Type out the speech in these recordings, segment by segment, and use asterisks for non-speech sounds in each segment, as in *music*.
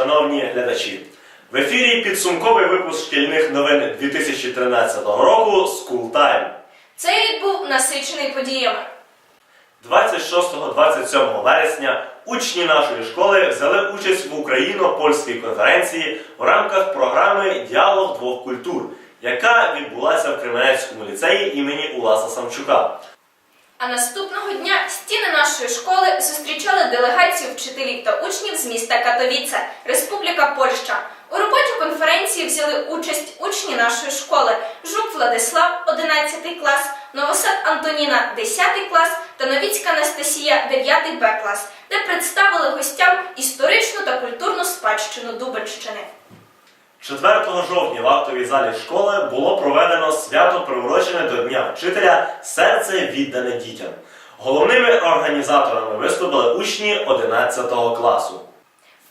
шановні глядачі! В ефірі підсумковий випуск шкільних новин 2013 року School Time. Цей рік був насичений подіями. 26-27 вересня учні нашої школи взяли участь в Україно-польській конференції в рамках програми Діалог двох культур, яка відбулася в Кременецькому ліцеї імені Уласа Самчука. А наступного дня стіни нашої школи зустрічали делегацію вчителів та учнів з міста Катовіце, Республіка Польща. У роботі конференції взяли участь учні нашої школи Жук Владислав, 11 клас, Новосад Антоніна, 10 клас та Новіцька Анастасія, 9 Б клас, де представили гостям історичну та культурну спадщину Дубенщини. 4 жовтня в актовій залі школи було проведено свято приурочене до Дня вчителя Серце віддане дітям. Головними організаторами виступили учні 11 класу.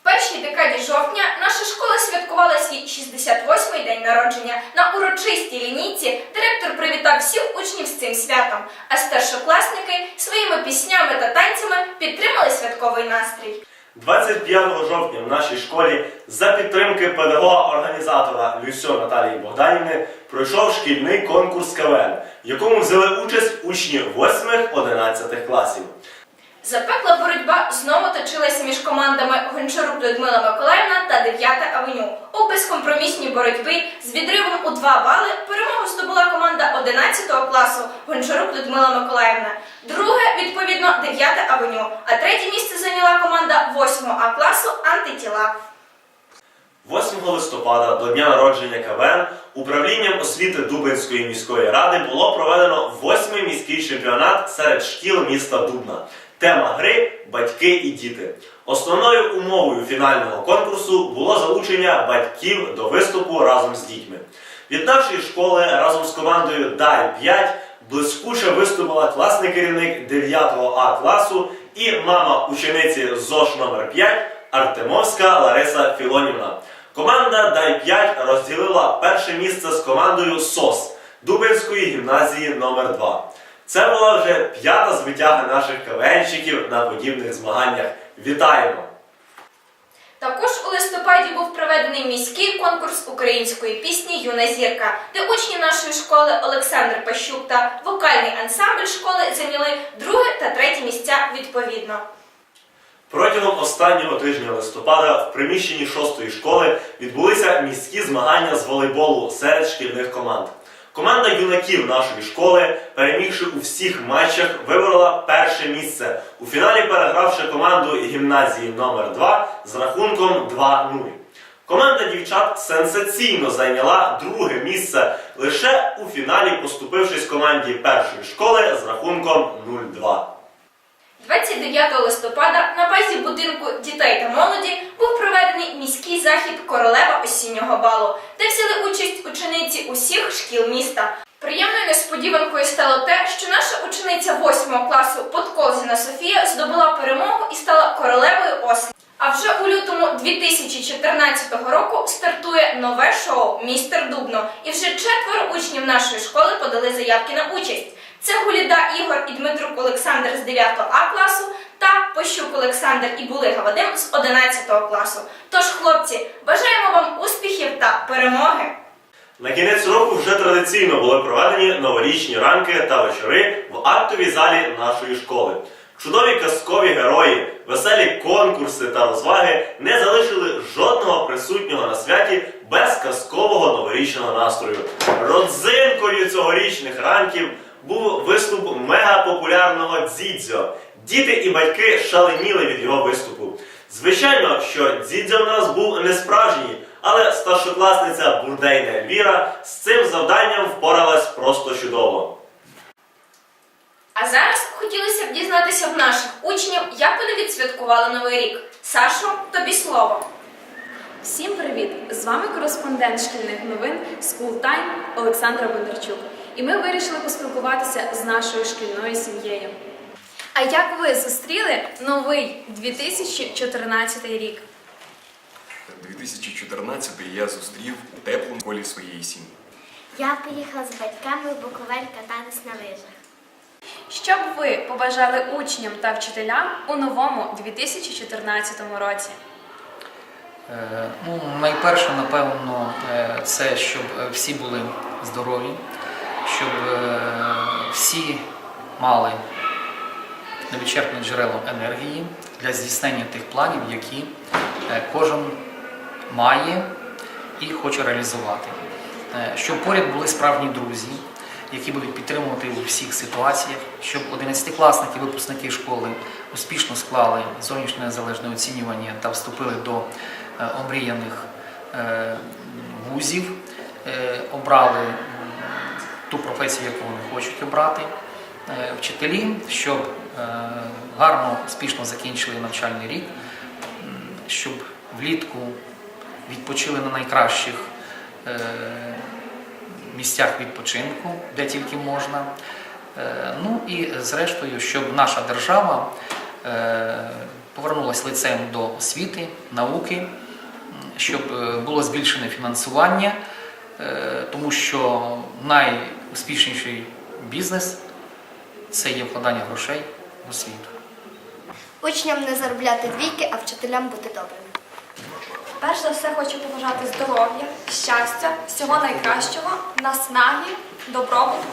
В першій декаді жовтня наша школа святкувала свій 68-й день народження. На урочистій лінійці директор привітав всіх учнів з цим святом, а старшокласники своїми піснями та танцями підтримали святковий настрій. 25 жовтня в нашій школі за підтримки педагога-організатора Люсьо Наталії Богданівни пройшов шкільний конкурс КВН, в якому взяли участь учні 8-11 класів. Запекла боротьба знову точилася між командами Гончарук Людмила Миколаївна та 9 авеню. У безкомпромісній боротьбі з відривом у 2 бали перемогу здобула команда 11 класу Гончарук Людмила Миколаївна. Друге, відповідно, 9 авеню, а третє місце зайняла команда 8 А класу Антитіла. 8 листопада до дня народження КВН управлінням освіти Дубинської міської ради було проведено восьмий міський чемпіонат серед шкіл міста Дубна. Тема гри батьки і діти. Основною умовою фінального конкурсу було залучення батьків до виступу разом з дітьми. Від нашої школи разом з командою Дай 5 блискуче виступила класний керівник 9 А класу і мама учениці ЗОШ номер 5 Артемовська Лариса Філонівна. Команда Дай 5 розділила перше місце з командою СОС Дубинської гімназії номер 2 Це була вже п'ята звитяга наших КВНщиків на подібних змаганнях. Вітаємо! Також у листопаді був проведений міський конкурс української пісні Юна зірка, де учні нашої школи Олександр Пащук та вокальний ансамбль школи зайняли друге та третє місця відповідно. Протягом останнього тижня листопада в приміщенні шостої школи відбулися міські змагання з волейболу серед шкільних команд. Команда юнаків нашої школи, перемігши у всіх матчах, виборола перше місце у фіналі, перегравши команду гімназії номер 2 з рахунком 2-0. Команда дівчат сенсаційно зайняла друге місце лише у фіналі, поступившись команді першої школи з рахунком 0-2. 29 листопада на базі будинку дітей та молоді був проведений міський захід Королева осіннього балу, де взяли участь учениці усіх шкіл міста. Приємною несподіванкою стало те, що наша учениця 8 класу Подколзіна Софія здобула перемогу і стала королевою осені. А вже у лютому 2014 року стартує нове шоу Містер Дубно, і вже четверо учнів нашої школи подали заявки на участь. Це Гуліда Ігор і Дмитрук Олександр з 9 А класу Пощук Олександр і Булига Вадим з 11 класу. Тож, хлопці, бажаємо вам успіхів та перемоги! На кінець року вже традиційно були проведені новорічні ранки та вечори в актовій залі нашої школи. Чудові казкові герої, веселі конкурси та розваги не залишили жодного присутнього на святі без казкового новорічного настрою. Родзинкою цьогорічних ранків був виступ мегапопулярного Дзідзьо. Діти і батьки шаленіли від його виступу. Звичайно, що Дзідзьо в нас був не справжній, але старшокласниця Бурдейна Ельвіра з цим завданням впоралась просто чудово. А зараз хотілося б дізнатися в наших учнів, як вони відсвяткували Новий рік. Сашо, тобі слово. Всім привіт! З вами кореспондент шкільних новин School Time Олександра Бондарчук. І ми вирішили поспілкуватися з нашою шкільною сім'єю. А як ви зустріли новий 2014 рік? 2014 я зустрів у теплому колі своєї сім'ї. Я поїхала з батьками в Буковель кататись на лижах. Що б ви побажали учням та вчителям у новому 2014 році? Е, Ну, найперше, напевно, е, це щоб е, всі були здорові, щоб е, всі мали невичерпне джерело енергії для здійснення тих планів, які е, кожен має і хоче реалізувати. Е, Щоб поряд були справжні друзі, які будуть підтримувати у всіх ситуаціях, щоб 11-класники, випускники школи успішно склали зовнішнє незалежне оцінювання та вступили до е, омріяних вузів, обрали ту професію, яку вони хочуть обрати. Е, Вчителі, щоб е, гарно, успішно закінчили навчальний рік, щоб влітку відпочили на найкращих е, місцях відпочинку, де тільки можна. Ну і зрештою, щоб наша держава повернулася лицем до освіти, науки, щоб було збільшене фінансування, тому що найуспішніший бізнес це є вкладання грошей в освіту. Учням не заробляти двійки, а вчителям бути добрими. Перш за все хочу побажати здоров'я, щастя, всього найкращого, наснаги, добробуту.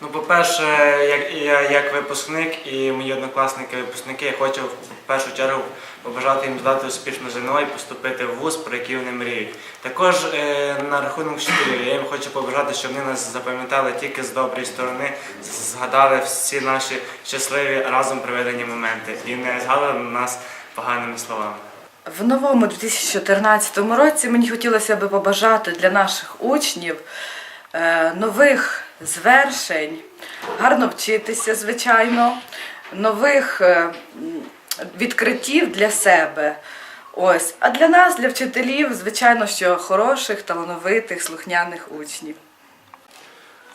Ну, по-перше, як я як випускник і мої однокласники випускники, я хочу в першу чергу побажати їм здати успішно ЗНО і поступити в вуз, про який вони мріють. Також е, на рахунок вчителів я їм хочу побажати, щоб вони нас запам'ятали тільки з доброї сторони, згадали всі наші щасливі разом проведені моменти і не згадали нас поганими словами. В новому 2014 році мені хотілося би побажати для наших учнів е, нових звершень, гарно вчитися, звичайно, нових е, відкриттів для себе. Ось. А для нас, для вчителів, звичайно, що хороших, талановитих, слухняних учнів.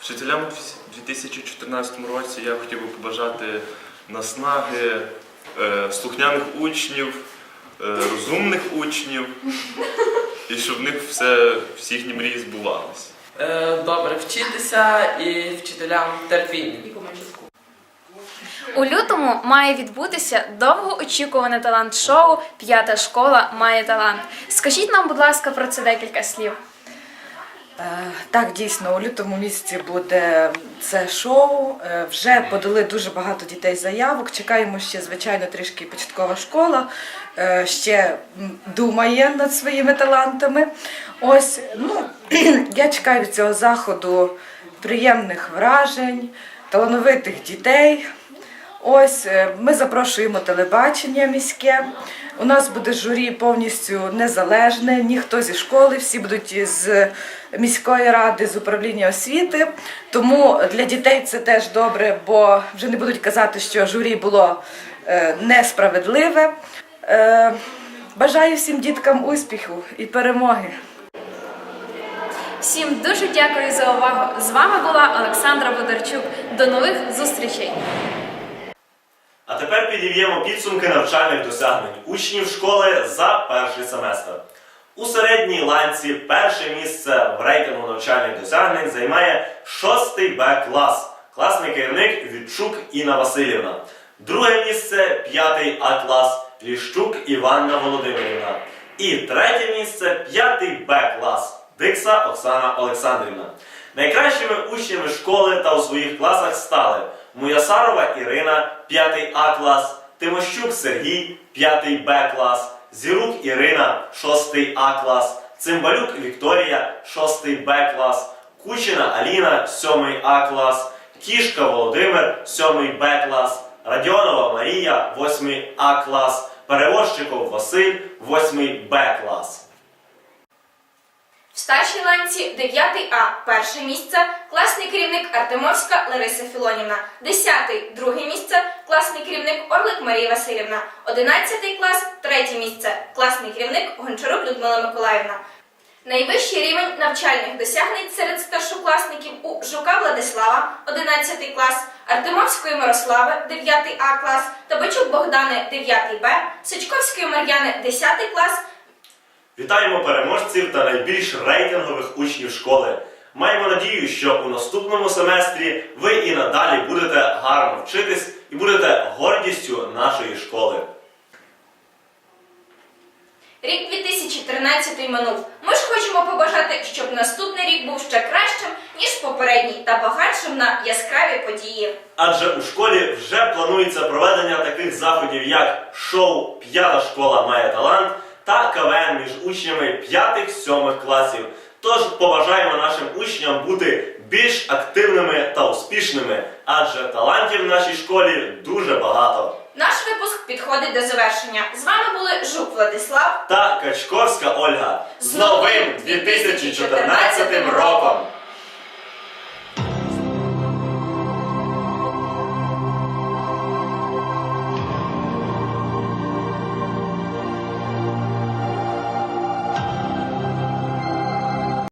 Вчителям у 2014 році я хотів би побажати наснаги, е, слухняних учнів, е, розумних учнів, і щоб в них все, всі їхні мрії збувалися. Е, добре вчитися і вчителям терпіння. У лютому має відбутися довгоочікуване талант-шоу П'ята школа має талант. Скажіть нам, будь ласка, про це декілька слів. Е, Так, дійсно, у лютому місяці буде це шоу. Е, Вже подали дуже багато дітей заявок. Чекаємо ще, звичайно, трішки початкова школа. е, Ще думає над своїми талантами. Ось, ну, *clears throat* я чекаю цього заходу приємних вражень, талановитих дітей. Ось е, ми запрошуємо телебачення міське. У нас буде журі повністю незалежне, ніхто зі школи, всі будуть з міської ради, з управління освіти. Тому для дітей це теж добре, бо вже не будуть казати, що журі було е, несправедливе. Е, Бажаю всім діткам успіху і перемоги. Всім дуже дякую за увагу. З вами була Олександра Бодарчук. До нових зустрічей! А тепер підіб'ємо підсумки навчальних досягнень учнів школи за перший семестр. У середній ланці перше місце в рейтингу навчальних досягнень займає 6 Б клас, класний керівник Відчук Інна Васильівна. Друге місце 5 А клас Ліщук Іванна Володимирівна. І третє місце 5 Б клас Дикса Оксана Олександрівна. Найкращими учнями школи та у своїх класах стали Муясарова Ірина, 5 А клас, Тимощук Сергій, 5 Б клас, Зірук Ірина, 6 А клас, Цимбалюк Вікторія, 6 Б клас, Кучина Аліна, 7 А клас, Кішка Володимир, 7 Б клас, Радіонова Марія, 8 А клас, Перевозчиков Василь, 8 Б клас. Старшій ланці 9 А перше місце класний керівник Артемовська Лариса Філонівна, 10 друге місце класний керівник Орлик Марія Васильівна, 11 клас третє місце класний керівник Гончарук Людмила Миколаївна. Найвищий рівень навчальних досягнень серед старшокласників у Жука Владислава, 11 клас, Артемовської Мирослави, 9 А клас, Табачук Богдани, 9 Б, Сичковської Мар'яни, 10 клас, Вітаємо переможців та найбільш рейтингових учнів школи. Маємо надію, що у наступному семестрі ви і надалі будете гарно вчитись і будете гордістю нашої школи. Рік 2013 минув. Ми ж хочемо побажати, щоб наступний рік був ще кращим, ніж попередній, та багатшим на яскраві події. Адже у школі вже планується проведення таких заходів, як шоу П'ята школа має талант та КВН між учнями 5-7 класів. Тож побажаємо нашим учням бути більш активними та успішними, адже талантів в нашій школі дуже багато. Наш випуск підходить до завершення. З вами були Жук Владислав Та Качковська Ольга з новим 2014 роком!